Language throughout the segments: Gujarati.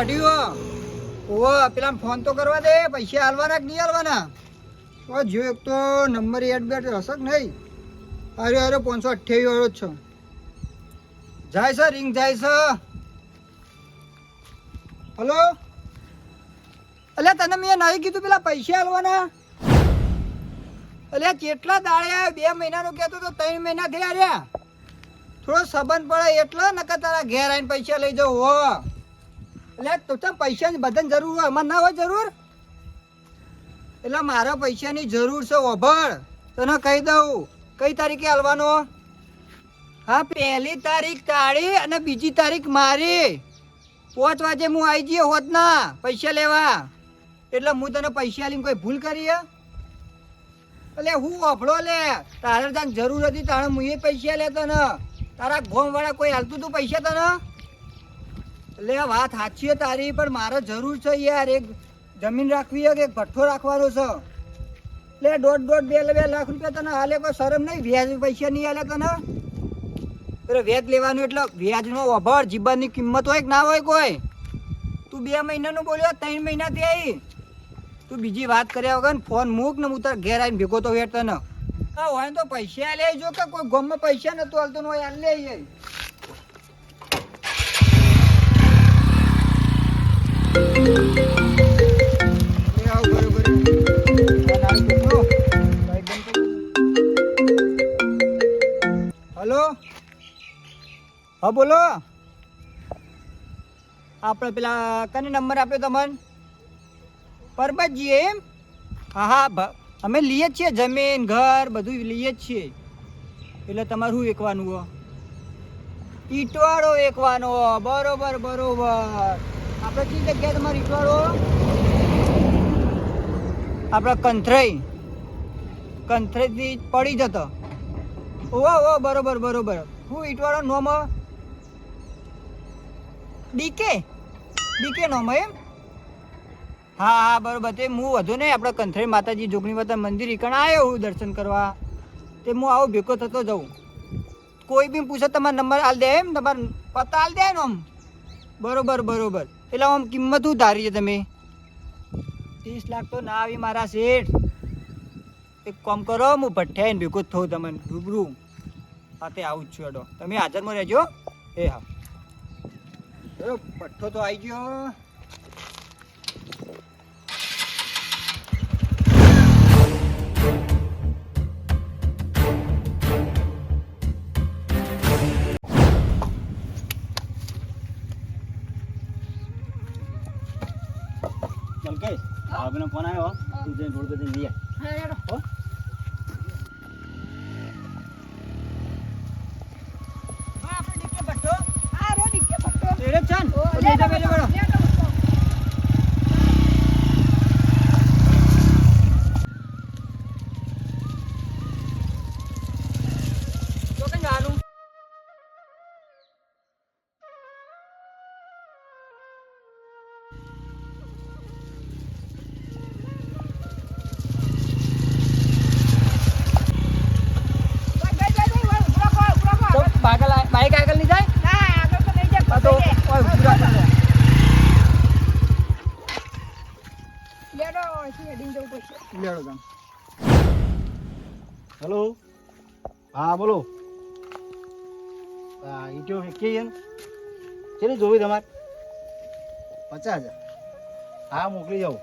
કાઢ્યું ઓ પેલા ફોન તો કરવા દે, પૈસા હાલવાના કે નહીં હાલવાના? ઓ, જો એક તો નંબર એડ બેટ હશે કે નહીં? અરે અરે પાંચસો અઠ્યાવીસ વાળો છો. જાય છે રિંગ જાય છે. હલો? અલ્યા, તને મેં નહીં કીધું પેલા પૈસા હાલવાના? અલ્યા, કેટલા દાડે બે મહિનાનું કહેતો તો ત્રણ મહિના થયા રહ્યા. થોડો સંબંધ પડે એટલો નકર તારા ઘેર આવીને પૈસા લઈ જાઉં, હો. એટલે તો તો પૈસાની બધાને જરૂર હોય? અમારે ના હોય જરૂર? એટલે મારા પૈસાની જરૂર છે ઓભળ તને કહી દઉં. કઈ તારીખે હાલવાનો? હા, પહેલી તારીખ તારી અને બીજી તારીખ મારી. પાંચ વાગે હું આવી જઈએ હોત ના પૈસા લેવા. એટલે હું તને પૈસા લઈને કોઈ ભૂલ કરી? એટલે હું ઓફળો લે. તારે તને જરૂર હતી તારે હું પૈસા લે તને. તારા ગોમ વાળા કોઈ હાલતું તું પૈસા તને? આ વાત સાચી તારી, પણ મારે જરૂર છે યાર, એક જમીન રાખવી છે કે એક ભઠ્ઠો રાખવાનો છે? એટલે દોઢ દોઢ બે બે લાખ રૂપિયા તને હાલે કોઈ શરમ નહીં? વ્યાજ પૈસા નહીં હાલે તને? અરે, વ્યાજ લેવાનું એટલે વ્યાજનો વભર જીવનની કિંમત હોય કે ના હોય કોઈ? તું બે મહિનાનું બોલ્યો ત્રણ મહિનાથી આવી તું બીજી વાત કર્યા વગર ફોન મૂક ને હું તાર ઘેર આવીને ભેગો તો વેઠ તને. હોય તો પૈસા લે જો કે કોઈ ગમમાં પૈસા નતું હાલતું હોય હાલ લે આઈ. લે આવ બરોબર. આ નાનું છોકરો. બાઈક બંધ કરી. હલો? હા, બોલો. આપણે પેલા કને નંબર આપ્યો તમને? પરબતજી એમ? હા હા અમે લઈએ જ છીએ, જમીન, ઘર, બધું લઈએ જ છીએ. એટલે તમારે શું વેકવાનું હો ઈટવાળો વેકવાનો બરોબર બરોબર. આપણે કઈ જગ્યાએ તમારે ઈટવાળો આપણે કંથરાઈ. કંથરાઈથી પડી જતો. ઓ ઓ બરોબર બરોબર. હું ઈટવાડો નોમ ડીકે? ડીકે નોમ એમ? હા હા, બરોબર. તે હું વધુ નહીં, આપણે કંથરેલ માતાજી જોગણી માતા મંદિર ઈકણ આવ્યો હું દર્શન કરવા. તે હું આવો ભેગો થતો જાઉં. કોઈ બી પૂછે, તમારો નંબર આલ દે એમ? તમારો પત્તા આલ દે ને આમ બરોબર બરોબર. એટલે આમ કિંમત શું ધારી છે તમે. ત્રીસ લાખ તો ના આવી મારા શેઠ. એક કામ કરો, હું ભઠ્ઠાઈને ભેગો થઉં તમને, રૂબરૂ. તે આવું જ છું એડો તમે હાજરમાં રહેજો. એ હા. પઠ્ઠો તો આવી ગયો. ચાલ કે ભાભીનો ફોન આવ્યો તું જઈને પર જઈને લઈ આવ. હો? બાઈક આગળ નહીં જાય? હા તો ઓય ઊભી રાખ મને. લેડો તમે. હેલો? હા બોલો. હા ઈટો છે ને. કેટલી જોવી તમારે? પચાસ હજાર. હા મોકલી જાઉં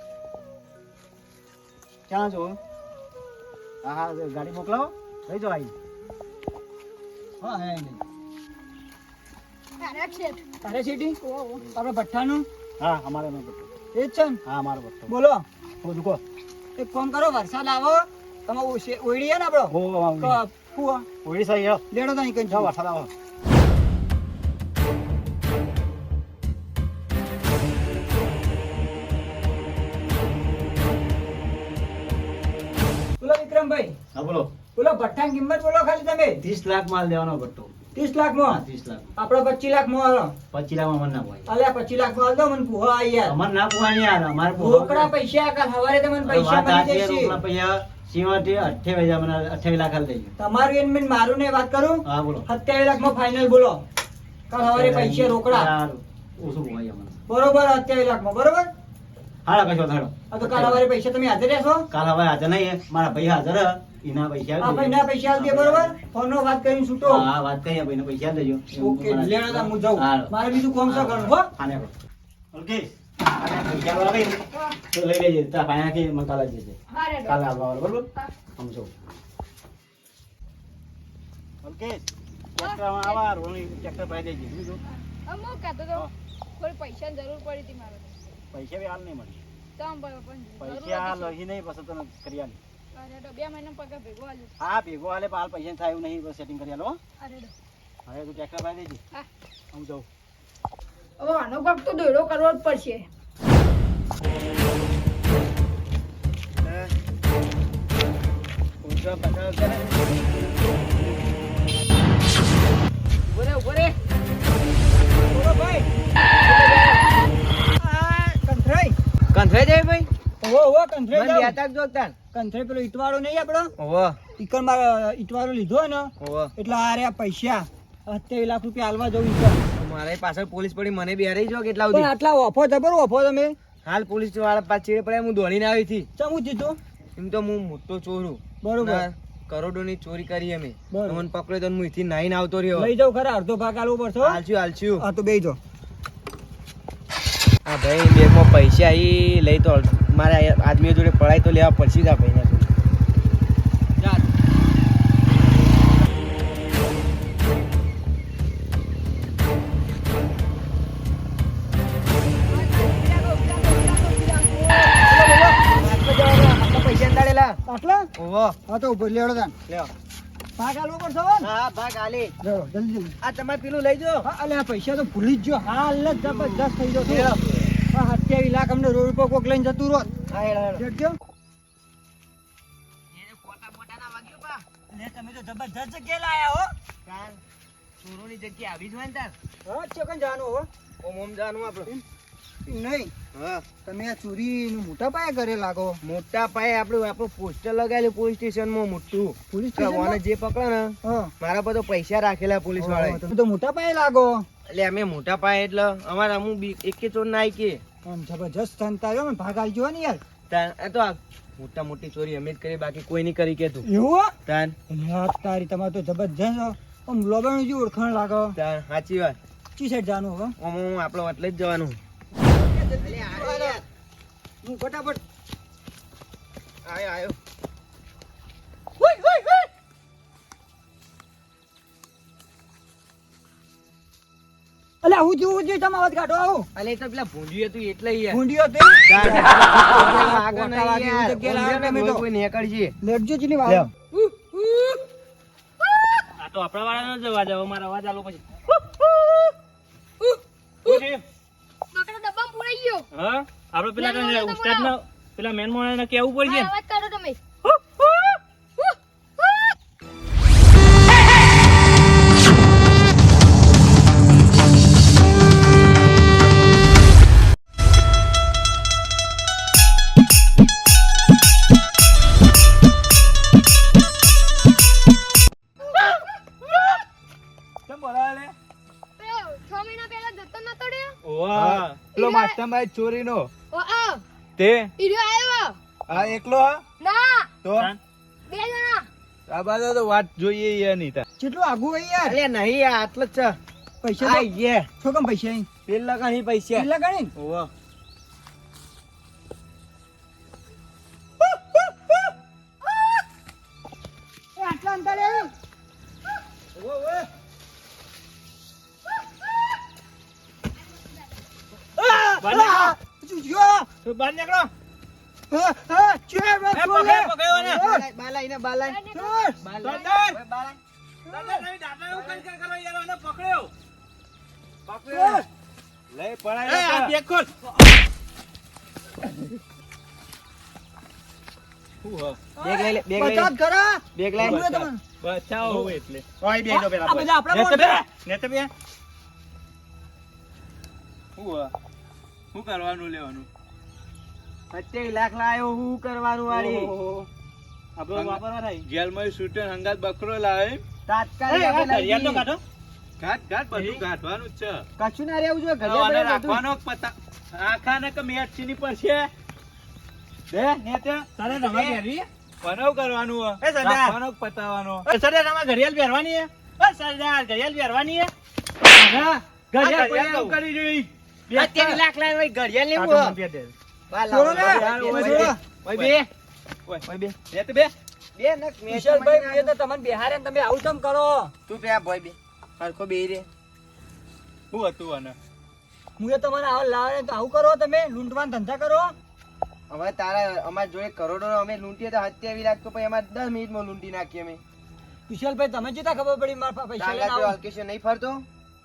ક્યાં છો? હા હા ગાડી મોકલાવો. લઈ જાઓ આવી હા હે નહીં તારે સીટી આપણે ભઠ્ઠાનું? હા અમારે એનો એ જ છે ને? હા અમારો પટ્ટો બોલો. હો દુકો એક કામ કરો વરસાદ આવો તમે ઓશે- ને આપણો લેડો તો કઈ જાઓ વરસાદ આવો વિક્રમભાઈ. હા બોલો. બોલો ભઠ્ઠાની કિંમત બોલો ખાલી તમે. ત્રીસ લાખ માલ દેવાનો પટ્ટો ત્રીસ લાખમાં ત્રીસ લાખ આપડે પચીસ લાખમાં હાલો. પચીસ ના પોહાય અલ્યા પચીસ લાખમાં હાલ મને પુહા યાર. અમારે ના પોહાય યાર અમારે. રોકડા પૈસા કાલ હવારે તમને પૈસા મળી જશે. રોકડા પૈસા સીમાંથી અઠ્યાવીસ હજાર મને અઠ્યાવીસ લાખ હાલ દેજો તમારું મારું ને વાત કરું? હા બોલો. સત્યાવીસ લાખમાં ફાઇનલ બોલો. કાલ હવારે પૈસા રોકડા. ઓછું પોહાય બરોબર અત્યાવીસ લાખમાં બરોબર? હાલો કશો આ તો કાલ પૈસા તમે હાજર રહેશો? કાલ હવે હાજર નહીં મારા ભાઈ હાજર એના પૈસા આ ભાઈ ના પૈસા આલી બરોબર? ફોન ફોનનો વાત કરીને છૂટો. હા વાત કરી ભાઈને પૈસા દેજો. ઓકે લેણા તા હું જાઉં. મારે બીજું કોમ શું કરવું હો. આને ઓકે પૈસા વાળા લઈ લેજે. તારા ભાઈ મને કાલે જ કાલે આવવા બરોબર? સમજો ઓકે ટ્રેક્ટરમાં આવા ટ્રેક્ટર ભાઈ દેજે. બીજું તો પૈસાની જરૂર પડી હતી મારે. પૈસા બી હાલ નહીં મળી પણ પૈસા હાલ. લઈ નહીં પછી તને કરી આલી અરે તો બે મહિના પગાર ભેગો આલ્યો. હા ભેગો હાલે પણ હાલ પૈસા થાય એવું નહીં સેટિંગ કરી આલો હો. અરે તો. હવે તું ટ્રેક્ટર ભાઈ દેજે હા. હું જાઉં હવે આનો કોક તો દોડો કરવો જ પડશે બોલો ભાઈ આ જાય ભાઈ? ઓહો ઓહો પેલો ઈટવાળો નહીં આપણો? ઈટવાળો લીધો ને ઓવો એટલે આ પૈસા. અત્યાવીસ લાખ રૂપિયા હાલવા જવું ઈકર મારે પાછળ પોલીસ પડી મને બેહારી જો કેટલા સુધી. આટલા ઓફો જબર ઓફો તમે? હાલ પોલીસવાળા પાછ ચીડે પડ્યા હું દોડીને આવી હતી. ચમું જીતું? એમ તો હું મોટો ચોરું. બરોબર. ના, કરોડોની ચોરી કરી અમે. મને પકડ્યો તો હું અહીંથી નાહીને આવતો રહ્યો. લઈ જાઉં ખરા અડધો ભાગ આલવો પડશે. હાલશું હાલશું. હા તો બેહી જાઓ. આ ભાઈ બેગમાં પૈસા એ લઈ તો મારે આદમીઓ જોડે પડાય તો લેવા પડશે કા ભાઈ ભાઈને હા તો ઉપર લેવડો તાન લ્યો. ભાગ આલવો પડશે હા ભાગ આલે. જલ્દી જલ્દી. આ તમારે પેલું લઈ જો. હા અલ્યા પૈસા તો ભૂલી જ જો. હાલ જબરજસ્ત થઈ. હા સત્યાવીસ લાખ અમને રોડ ઉપર કોક લઈને જતું રોત હા હેડો હેડો દેખજો અલે તમે તો જબરજસ્ત જગ્યાએ લાયા હો. ચોરોની જગ્યા આવી જ હોય ને તાર. હા ચોકન જાનો હો? ઓમ ઓમ જવાનું આપણે નહીં. તમે આ ચોરીનું મોટા પાયે કરે લાગો. મોટા પાયે આપણું આપણું પોસ્ટર લગાવેલું પોલીસ સ્ટેશનમાં મોટું. પોલીસ જે પકડે ને મારા પર તો પૈસા રાખેલા પોલીસવાળા તો મોટા પાયે લાગો. એટલે અમે મોટા પાયે એટલે અમારે અમુક એક કે ચોર ના કે આમ જબરજસ્ત સંતા આવ્યો ને ભાગ આલજો ને યાર. તાન આ તો આ મોટા મોટી ચોરી અમે જ કરી બાકી કોઈ નહીં કરી કેતું એવું તાન. યાર તારી તમારે તો જબરજસ્ત આમ લોબાનું જે ઓળખાણ લાગો તાન સાચી વાત. ચી સાઈડ જાનું હવે ઓમ હું આપણો એટલે જ જવાનું. હું ફટાફટ આયો આયો. અલે હું જોઉં છું તમે અવાજ કાઢો આવો. અલે તો પેલા ભૂંડ્યું હતું એટલે યાર. ભૂંડીઓ તે આગળ યાર. તમે તો. કોઈ નીકળશે લેટજો જ લ્યો. વાવ આ તો આપણા વાળા અવાજ જાવ મારા અવાજ આલો પછી. ડબ્બા પૂરાઈ ગયો. હા? આપણે પેલા મેન ઉસ્તાદ ના પેલા મેન મોણાને કેવું પડશે? હા, પેલો છ મહિના પહેલા જતો નતો રહ્યો પેલો માસ્ટરભાઈ ચોરીનો. ઓ તે? આવ્યો આ એકલો ના. તો? બે જણા. આ બાજુ તો વાત જોઈએ એની કેટલું આગું હોય યાર? અરે નહીં આ આટલો જ છે. પૈસા આઈ ગયા યે શું કામ પૈસા અહીં? પેલા કાંઈ પૈસા. પેલા ગણી ઓવો બેગ લઈ બચાવ લે. ખરા? બેગ લઈ બચાવો એટલે. પેલા બધા આપણા. શું કરવાનું લેવાનું? પચીસ લાખ લાયો હું કરવાનું વાળી? આપણો વાપરવા થાય. જેલમાં શૂટર હંગાત બકરો લાવે. તાત્કાલિક તો કાઢો. ઘાટ ઘાટ બધું ગાંઠવાનું જ છે. કશું ના રહેવું જોઈએ ઘરે રાખવાનો પતા આખાને કે મેચની પડશે? બે ને તે? તારે રમા પહેરવી બનાવ કરવાનું એ સરદાર. રાખવાનો કે પતાવવાનો એ સરદાર તમારે ઘડિયાળ પહેરવાની હે? એ સરદાર ઘડિયાળ પહેરવાની હે? હા, ઘડિયાળ ઘડિયાળ કરી જોઈ. અત્યારે લાખ લાખ ભાઈ ઘડિયાળ નહીં કાકા હું. મને પહેર દે. છોડો ને ઓય બે. ઓય. ઓય બે. બે તો બે. બે નક મેચ વિશાલભાઈ તો તમને બેહારે તમે આવું ચમ કરો? તું પેલા ભાઈ બે. હરખો બે રે. શું હતું આને? હું એ તમને આવા લાવે તો આવું કરો તમે લૂંટવાના ધંધા કરો. હવે તારા અમારા જોડે કરોડો અમે લૂંટીએ તો લાખ તો પછી અમારે દસ મિનિટમાં લૂંટી નાખીએ અમે. વિશાલભાઈ તમે જેતા ખબર પડી? મારા પાસે લઈને આવો. નહીં ફરતો?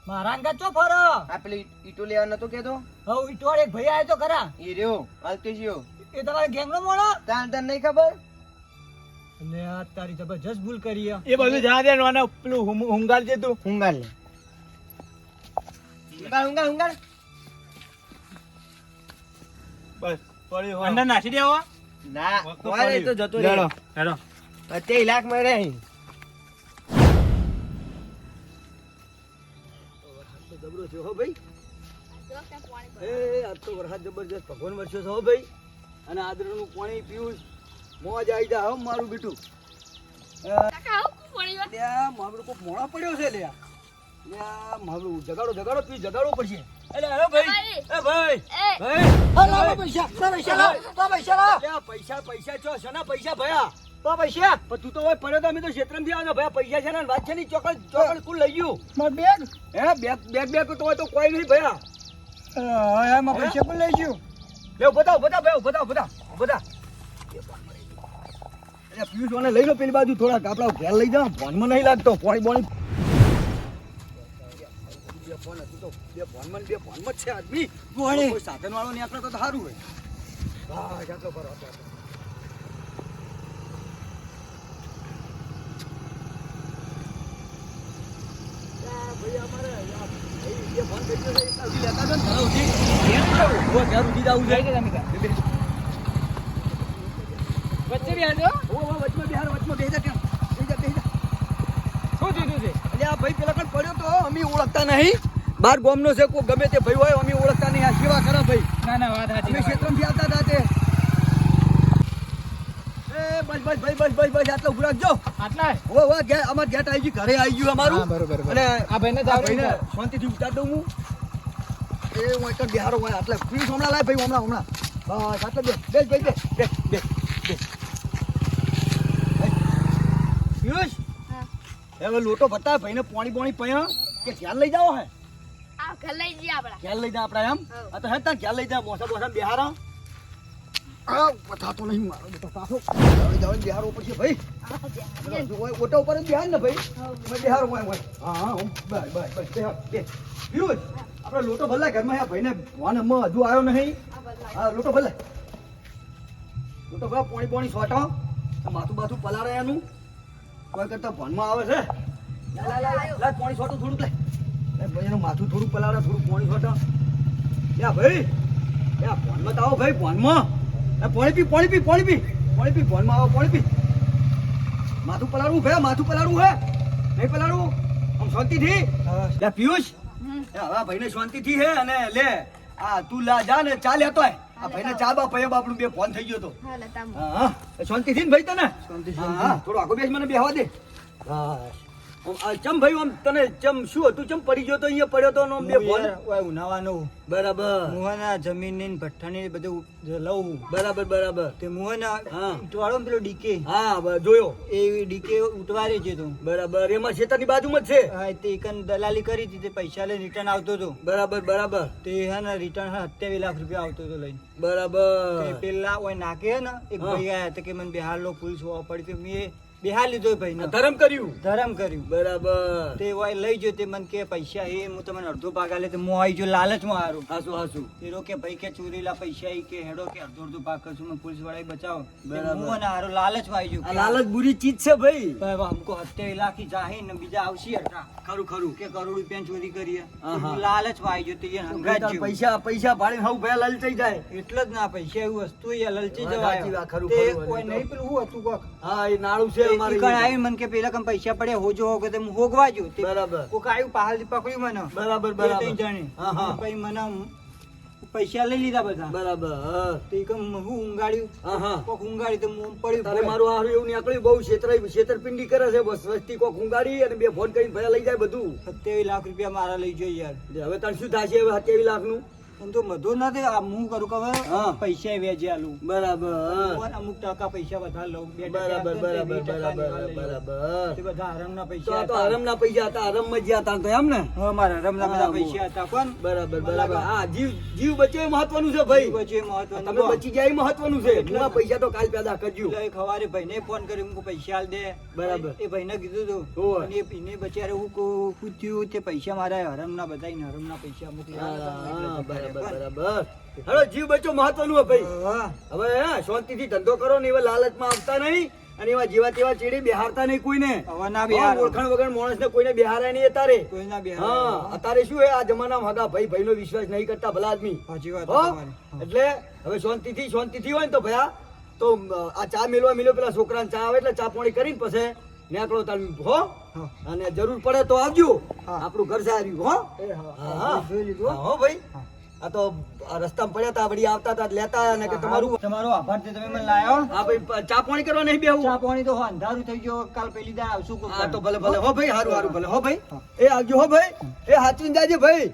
મારા અંગત ચો ફરો? આ પેલી ઈટો લેવા નતો કેતો? હવે ઈટવાડ એક ભાઈ આવ્યો તો ખરા. એ રહ્યો અલ્કેશિયો. એ તમારે ગેંગનો મોળો તાન તાન નહીં ખબર? અને આ તારી જબરજસ્ત ભૂલ કરી એ બધું જા દે ને પેલું હુંગાલ જે તું. હુંગાલ લે. હુંગાર હુંગાલ હુંગાલ બસ પડી હો. અંદર નાખી દેવો? ના વખતો તો. જતો હેડો, રહે. હેડો. સત્યાવીસ લાખમાં રહે જબરો છે હો ભાઈ? પાણી એ આજ તો વરસાદ જબરજસ્ત ભગવાન વરસ્યો છે હો ભાઈ? અને આદરણનું પાણી પીવું મોજ આવી જાય હો મારું બેટું. મારું કોક મોડા પડ્યો છે લ્યા લ્યા મારું જગાડો જગાડો પી જગાડો પડશે. એટલે ભાઈ. એ ભાઈ. ભાઈ. પૈસા પૈસા પૈસા પૈસા પૈસા છો શેના પૈસા ભયા તો પૈસા પણ તું તો હોય પડ્યો તો અમે તો ક્ષેત્રમથી આવ્યો ભાઈ પૈસા છે ને વાત છે ની ચોકડ ચોકડ કુલ લઈ ગયું. માર બેગ? હે બેગ બેગ બેગ તો હોય તો કોઈ નહીં ભયા. હા એમાં પૈસા પણ લઈ ગયું. લે બતાવ બધા ભાઈ બતાવ બધા બધા અરે પિયુષ મને લઈ લો પેલી બાજુ થોડાક. આપડા ઘેર લઈ જાવ ફોનમાં નહીં લાગતો પોણી બોણી. બે ફોન હતું તો બે ફોનમાં બે ફોનમાં છે આદમી. કોઈ સાધન વાળો નીકળે તો સારું હોય. હા જાતો કરો જાતો. આ ભાઈ અમારે આ ભાઈ બે ફોન કરી દો એટલે હજી લેતા જાઓ ને ઘરે સુધી. ઘેર જવું. ઓ, ઘેર સુધી જવું છે. બે, બે. વચ્ચે બી આજો ઓ, વચમાં બેહાર, વચમાં બેહી જા કેમ? બેહી જા, બેહી જા. શું થયું છે એટલે આ ભાઈ પેલા કણ પડ્યો તો અમે ઓળખતા નહીં. બાર ગામનો છે કોઈ ગમે તે ભાઈ હોય અમે ઓળખતા નહીં. આ સેવા કરે ભાઈ. ના ના વાત અમે સાચી ક્ષેત્રમથી આવતા હતા તે. બસ બસ ભાઈ બસ બસ બસ આટલો ઉભું રાખજો. આટલા ઓ ઓ ઘેર અમાર ગેટ આવી ગયું ઘરે આવી ગયું અમારું. હા, બરોબર, બરોબર. અને આ ભાઈને જાવ ભાઈને શાંતિથી ઉતાર દઉં હું. એ હું એક બિહારો હોય આટલે પ્લીઝ હમણાં લાય ભાઈ હમણાં હમણાં. બસ આટલે બે બે બે બે બે બે બે પિયુષ? હવે લોટો બતા ભાઈને પાણી પાણી પયા કે ખ્યાલ લઈ જાઓ હે? આ ખ્યાલ લઈ જઈએ આપડા ઘેર લઈ જા આપડા એમ. આ તો હે ત્યાં ઘેર લઈ જા મોસા મોસા બિહારા. આપણે લોટો ભલા ઘરમાં આ ભાઈને હજુ આવ્યો નહીં. હા, લોટો ભલે લોટો ભલા, પોણી પોણી સોટો. માથું બાથું પલારે એનું. કોઈ કરતા ભણમાં આવે છે. પોણી સોટો થોડુંક લે. ભાઈ, એનું માથું થોડું પલારે થોડું પોણી સોટો. યા ભાઈ, યા ફોનમાં તો આવો ભાઈ ફોનમાં પાણી પી પોળી પી પાણી પી. પી ફોનમાં આવો પાણી પી. માથું પલાળવું ભાઈ માથું પલાળવું હે. નહીં પલાળવું? આમ શાંતિથી? લે પિયુષ. હવે ભાઈને શાંતિથી હે અને લે આ તું લા જા ને ચા લેતો આ ભાઈને ચા બા પૈયા બાપડું બે ફોન થઈ ગયો તો. હા, શાંતિથી ને ભાઈ તને? શાંતિ હા થોડો આગો બેસ મને બેહવા દે. હા. ચમ ભાઈ આમ તને ચમ શું હતું? ચમ પડી ગયો તો અહીંયા પડ્યો તો બે ફોન ઉનાવાનું. બરાબર. મુહાના જમીનની ભઠ્ઠાની બધું લઉં. બરાબર બરાબર. તે મુહાના હા. ઉતવાળો પેલો ડીકે. હા જોયો. એ ડીકે ઉતવારે છે તો. બરાબર. એમાં ખેતરની બાજુમાં જ છે? હા તે એકન દલાલી કરી હતી તે પૈસા લઈને રિટર્ન આવતો હતો. બરાબર બરાબર. તે હે ને રિટર્ન સત્યાવીસ લાખ રૂપિયા આવતો હતો લઈને. બરાબર. પેલા ઓય નાકે હે ને એક ભાઈ આયા તો કે મને બિહાર લો પોલીસ હોવા પડી તો મેં બિહાર લીધો ભાઈ ધરમ કર્યું? ધરમ કર્યું. બરાબર. તે ઓય લઈ જો તે મને કે પૈસા એ હું તમને અડધો ભાગ આલે તો હું આવી ગયો લાલચમાં હારું. હાસુ હાસુ. પેલો કે ભાઈ કે ચોરીલા પૈસા ઈ કે હેડો કે અડધો અડધો ભાગ કરશું મેં પોલીસવાળા બચાવો બરાબર. હું હારો લાલચમાં આવી આ લાલચ બુરી ચીજ છે ભાઈ. હમકો હત્યા લાખ જાહી ને બીજા આવશે હટા ખરું ખરું. કે કરોડ રૂપિયા ચોરી કરીએ હા, હા. લાલચમાં આવી ગયો તે જેવું. પૈસા પૈસા ભાડે હું ભાઈ લલચાઈ જાય. એટલે જ ના પૈસા એવું વસ્તુ એ લલચી જવા જવાય. તે કોઈ નહીં પેલું હતું કોક? હા એ નાળું છે ઈ મને કે પેલા કણ પૈસા પડ્યા હોજો હો તે હું હોગવા જો બરાબર. કોક આવ્યું પહાડથી પકડ્યું મને. બરાબર બરાબર. ત્રણ જણે. હા, હા. પછી મને પૈસા લઈ લીધા બધા. બરાબર હા. ઊંઘાડ્યું. કોક ઊંઘાડી તો પડ્યું તારે મારું હારું એવું નીકળ્યું બહુ છેતરાઈ છેતરપિંડી કરે છે બસ વસ્તી કોક ઊંઘાડી અને બે ફોન કરીને ભયા લઈ જાય બધું. સત્યાવીસ લાખ રૂપિયા મારા લઈ જોઈએ યાર. હવે તાર શું થશે હવે સત્યાવીસ લાખનું તો બધું નથી આ હું કરું કે પૈસા વેચે આલું. બરાબર અમુક ટકા પૈસા વધારે લઉં. બરાબર બરાબર બરાબર લેવા લઈ લઉં. બરાબર તે બધા હરામના પૈસા તો હરમના પૈસા હતા હરમમાં જ્યાં હતા તો એમ ને? હા, મારા હરામના બધા પૈસા હતા પણ બરાબર બરાબર. હા જીવ જીવ બચે મહત્વનું છે ભાઈ. વચ્ચે મહત્વનું. તમે બચી જાય મહત્વનું છે. હું પૈસા તો કાલ પેદા કરજો. ખવારે ભાઈને ફોન કર્યો હું પૈસા આલ દે. બરાબર. એ ભાઈને કીધું હતું અને એ એને બચારે હું પૂછ્યું તે પૈસા મારા હરમના બધા હરમના પૈસા ને એટલે બરાબર બરાબર. હેલો જીવ બચો મહત્વનું હે ભાઈ. હવે હે, શાંતિથી ધંધો કરો ને એવા લાલચમાં આવતા નહીં અને એવા જેવા તેવા ચીડી બિહારતા નહીં કોઈને. ના બિહાર. ઓળખાણ વગર માણસને કોઈને બેહારાય નહીં કોઈના બિહાર હા અત્યારે શું હે આ જમાનામાં હગા ભાઈ ભાઈનો વિશ્વાસ નહીં કરતા ભલા આદમી. સાચી વાત. એટલે હવે શાંતિથી શાંતિથી હોય ને તો ભયા તો આ ચા મેલવા મેલ્યો પેલા છોકરાને ચા આવે એટલે ચા પાણી કરીને પછી નીકળો તાર હો? અને જરૂર પડે તો આવજો. આપણું ઘર સાર્યું હો? હા, હા. ભાઈ. આ તો રસ્તામાં પડ્યા હતા વળી આવતા હતા લેતા અને કે તમારું તમારો આભાર છે તમે મને લાયો. હા ભાઈ ચા પાણી કરવા નહીં બેવું ચા પાણી તો અંધારું થઈ ગયો કાલ પેલી દા આવશું હા તો ભલે ભલે. હો ભાઈ હારું હારું ભલે. હો ભાઈ. એ આવજો હો ભાઈ. એ હાચવીને જાજે ભાઈ.